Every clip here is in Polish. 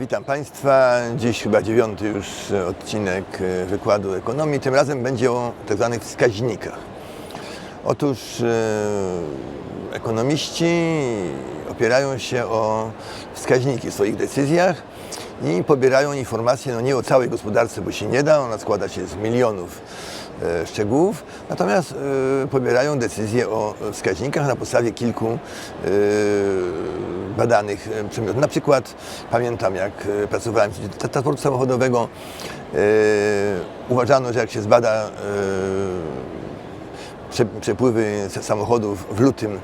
Witam Państwa. Dziś chyba dziewiąty już odcinek e, wykładu ekonomii. Tym razem będzie o tak zwanych wskaźnikach. Otóż e, ekonomiści opierają się o wskaźniki w swoich decyzjach i pobierają informacje no nie o całej gospodarce, bo się nie da, ona składa się z milionów szczegółów, natomiast e, pobierają decyzje o wskaźnikach na podstawie kilku e, badanych e, przedmiotów. Na przykład pamiętam, jak e, pracowałem w transportu samochodowego, e, uważano, że jak się zbada e, przepływy sa- samochodów w lutym,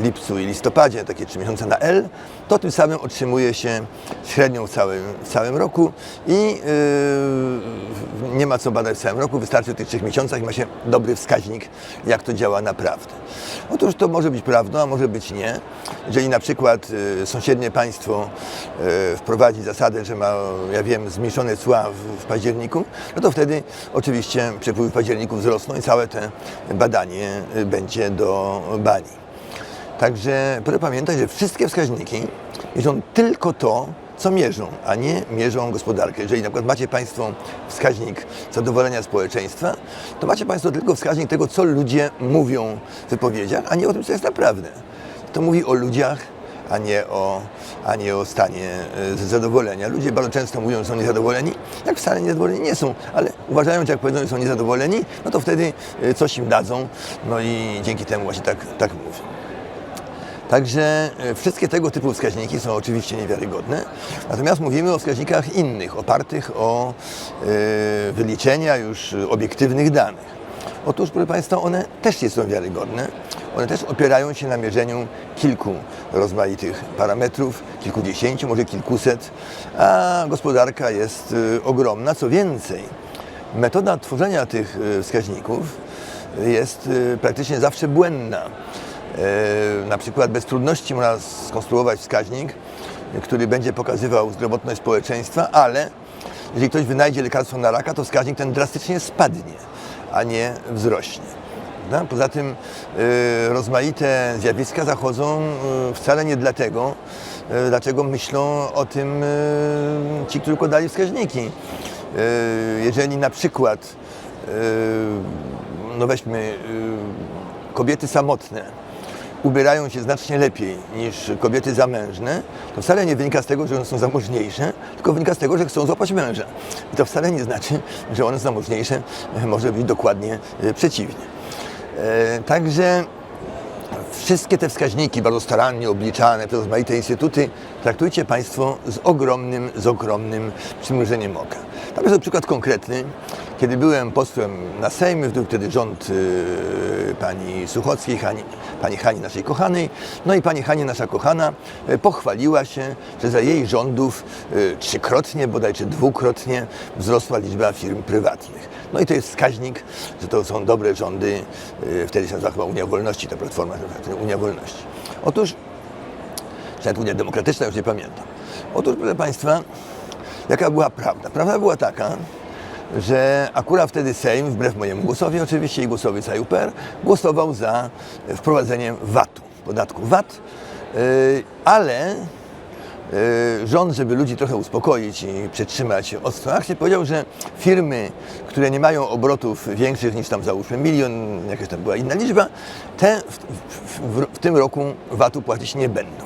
lipcu i listopadzie, takie trzy miesiące na L, to tym samym otrzymuje się średnią w całym, w całym roku i yy, nie ma co badać w całym roku, wystarczy w tych trzech miesiącach i ma się dobry wskaźnik, jak to działa naprawdę. Otóż to może być prawdą, a może być nie. Jeżeli na przykład yy, sąsiednie państwo yy, wprowadzi zasadę, że ma, ja wiem, zmniejszone cła w, w październiku, no to wtedy oczywiście przepływy w październiku wzrosną i całe te badanie y, będzie do bani. Także proszę pamiętać, że wszystkie wskaźniki mierzą tylko to, co mierzą, a nie mierzą gospodarkę. Jeżeli na przykład macie Państwo wskaźnik zadowolenia społeczeństwa, to macie Państwo tylko wskaźnik tego, co ludzie mówią w wypowiedziach, a nie o tym, co jest naprawdę. To mówi o ludziach, a nie o, a nie o stanie e, zadowolenia. Ludzie bardzo często mówią, że są niezadowoleni, jak wcale niezadowoleni nie są, ale uważają, że jak powiedzą, że są niezadowoleni, no to wtedy e, coś im dadzą, no i dzięki temu właśnie tak, tak mówią. Także e, wszystkie tego typu wskaźniki są oczywiście niewiarygodne, natomiast mówimy o wskaźnikach innych, opartych o e, wyliczenia już obiektywnych danych. Otóż, proszę Państwa, one też nie są wiarygodne. One też opierają się na mierzeniu kilku rozmaitych parametrów, kilkudziesięciu, może kilkuset, a gospodarka jest e, ogromna. Co więcej, metoda tworzenia tych e, wskaźników jest e, praktycznie zawsze błędna. Na przykład bez trudności można skonstruować wskaźnik, który będzie pokazywał zdrowotność społeczeństwa, ale jeżeli ktoś wynajdzie lekarstwo na raka, to wskaźnik ten drastycznie spadnie, a nie wzrośnie. Prawda? Poza tym e, rozmaite zjawiska zachodzą e, wcale nie dlatego, e, dlaczego myślą o tym ci, którzy podali wskaźniki. Jeżeli na przykład, no weźmy kobiety samotne, ubierają się znacznie lepiej niż kobiety zamężne, to wcale nie wynika z tego, że one są zamożniejsze, tylko wynika z tego, że chcą złapać męża. I to wcale nie znaczy, że one są zamożniejsze, może być dokładnie przeciwnie. E, Także wszystkie te wskaźniki bardzo starannie obliczane przez rozmaite instytuty traktujcie Państwo z ogromnym, z ogromnym przymrużeniem oka. Tam jest przykład konkretny. Kiedy byłem posłem na Sejm, był wtedy rząd y, pani Suchockiej, Hani, pani Hani naszej kochanej, no i pani Hani nasza kochana y, pochwaliła się, że za jej rządów y, trzykrotnie, bodajże dwukrotnie wzrosła liczba firm prywatnych. No i to jest wskaźnik, że to są dobre rządy, wtedy się nazywa chyba Unia Wolności, ta platforma, Unia Wolności. Otóż, czy nawet Unia Demokratyczna, już nie pamiętam. Otóż, proszę Państwa, jaka była prawda? Prawda była taka, że akurat wtedy Sejm, wbrew mojemu głosowi oczywiście i głosowi całej UPR, głosował za wprowadzeniem VAT-u, podatku VAT, yy, ale yy, rząd, żeby ludzi trochę uspokoić i przetrzymać ostro akcję, powiedział, że firmy, które nie mają obrotów większych niż tam załóżmy milion, jakaś tam była inna liczba, te w, w, w, w tym roku VAT-u płacić nie będą.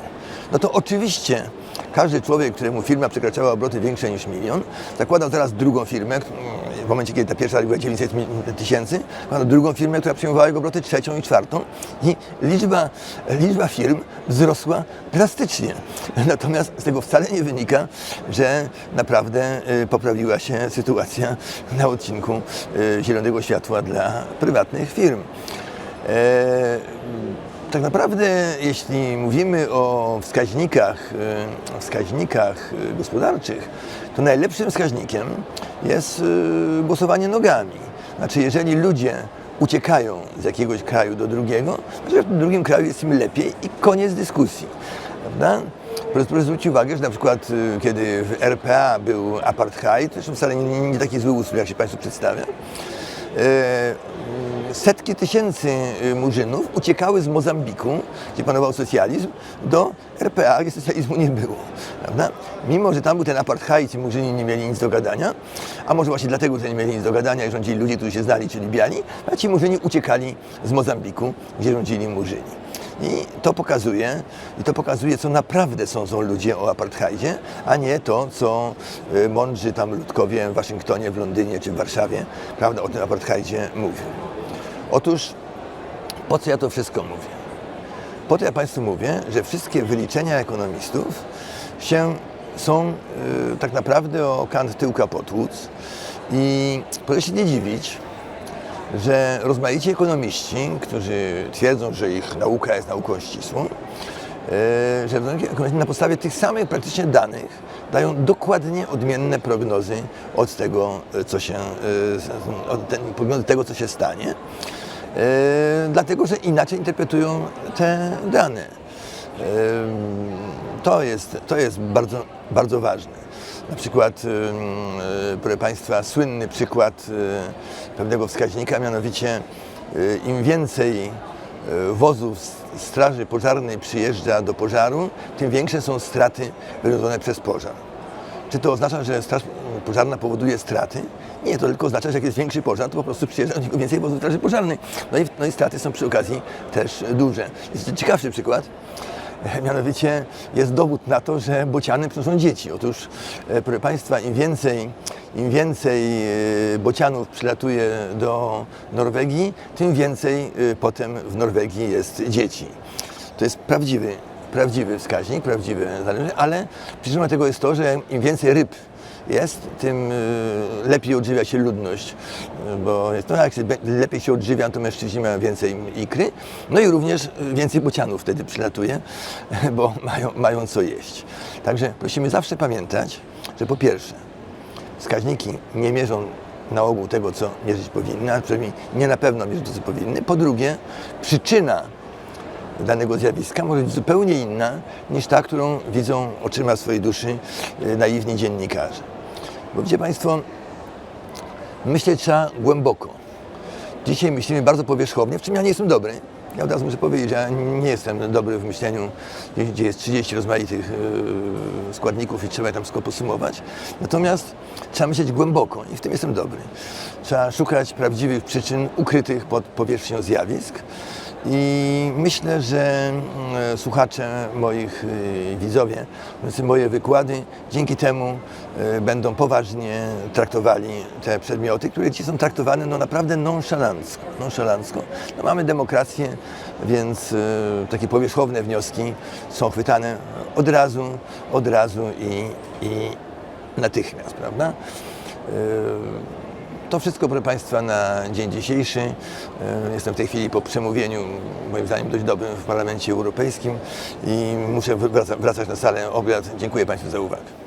No to oczywiście każdy człowiek, któremu firma przekraczała obroty większe niż milion, zakładał teraz drugą firmę, w momencie kiedy ta pierwsza była 900 mi- tysięcy, zakładał drugą firmę, która przyjmowała jego obroty trzecią i czwartą i liczba, liczba firm wzrosła drastycznie. Natomiast z tego wcale nie wynika, że naprawdę y, poprawiła się sytuacja na odcinku y, zielonego światła dla prywatnych firm. E, tak naprawdę, jeśli mówimy o wskaźnikach, e, wskaźnikach e, gospodarczych, to najlepszym wskaźnikiem jest e, głosowanie nogami. Znaczy, jeżeli ludzie uciekają z jakiegoś kraju do drugiego, to w tym drugim kraju jest im lepiej i koniec dyskusji. Prawda? Proszę, zwrócić uwagę, że na przykład y, kiedy w RPA był apartheid, zresztą wcale nie, nie taki zły ustrój, jak się Państwu przedstawia, setki tysięcy y, murzynów uciekały z Mozambiku, gdzie panował socjalizm, do RPA, gdzie socjalizmu nie było. Prawda? Mimo, że tam był ten apartheid i murzyni nie mieli nic do gadania, a może właśnie dlatego, że nie mieli nic do gadania i rządzili ludzie, którzy się znali, czyli biali, a ci murzyni uciekali z Mozambiku, gdzie rządzili murzyni. I to pokazuje, i to pokazuje, co naprawdę sądzą ludzie o apartheidzie, a nie to, co y, mądrzy tam ludkowie w Waszyngtonie, w Londynie czy w Warszawie prawda, o tym apartheidzie mówią. Otóż po co ja to wszystko mówię? Po to ja Państwu mówię, że wszystkie wyliczenia ekonomistów się są y, tak naprawdę o kant tyłka potłuc i proszę się nie dziwić, że rozmaici ekonomiści, którzy twierdzą, że ich nauka jest nauką ścisłą, że ekonomiści na podstawie tych samych praktycznie danych dają dokładnie odmienne prognozy od tego, co się, e, od ten, prognozy tego, co się stanie, dlatego że inaczej interpretują te dane. To jest, to jest bardzo, bardzo ważne. Na przykład, proszę Państwa, słynny przykład pewnego wskaźnika, mianowicie im więcej wozów Straży Pożarnej przyjeżdża do pożaru, tym większe są straty wyrobione przez pożar. Czy to oznacza, że Straż Pożarna powoduje straty? Nie, to tylko oznacza, że jak jest większy pożar, to po prostu przyjeżdża do niego więcej wozów Straży Pożarnej. No i, no i straty są przy okazji też duże. Jest ciekawszy przykład. Mianowicie jest dowód na to, że bociany przynoszą dzieci. Otóż, e, proszę Państwa, im więcej, im więcej e, bocianów przylatuje do Norwegii, tym więcej e, potem w Norwegii jest dzieci. To jest prawdziwy, prawdziwy wskaźnik, prawdziwy zależność, ale przyczyną tego jest to, że im więcej ryb jest, tym y, lepiej odżywia się ludność, bo jest, no jak się lepiej się odżywia, to mężczyźni mają więcej ikry, no i również więcej bocianów wtedy przylatuje, bo mają, mają co jeść. Także prosimy zawsze pamiętać, że po pierwsze, wskaźniki nie mierzą na ogół tego, co mierzyć powinny, a przynajmniej nie na pewno mierzą to, co powinny. Po drugie, przyczyna danego zjawiska może być zupełnie inna niż ta, którą widzą oczyma swojej duszy y, naiwni dziennikarze. Bo wiecie Państwo, myśleć trzeba głęboko. Dzisiaj myślimy bardzo powierzchownie, w czym ja nie jestem dobry. Ja od razu muszę powiedzieć, że ja nie jestem dobry w myśleniu, gdzie- jest 30 rozmaitych yy, składników i trzeba je tam wszystko posumować. Natomiast trzeba myśleć głęboko i w tym jestem dobry. Trzeba szukać prawdziwych przyczyn ukrytych pod powierzchnią zjawisk. I myślę, że mm, słuchacze moich y, widzowie, moje wykłady, dzięki temu y, będą poważnie traktowali te przedmioty, które dzisiaj są traktowane no, naprawdę nonszalancko. nonszalancko. No, mamy demokrację, więc y, takie powierzchowne wnioski są chwytane od razu, od razu i, i natychmiast, prawda? To wszystko, proszę Państwa, na dzień dzisiejszy. E, Jestem w tej chwili po przemówieniu, moim zdaniem dość dobrym w Parlamencie Europejskim i muszę wraca- wracać na salę obiad. Dziękuję Państwu za uwagę.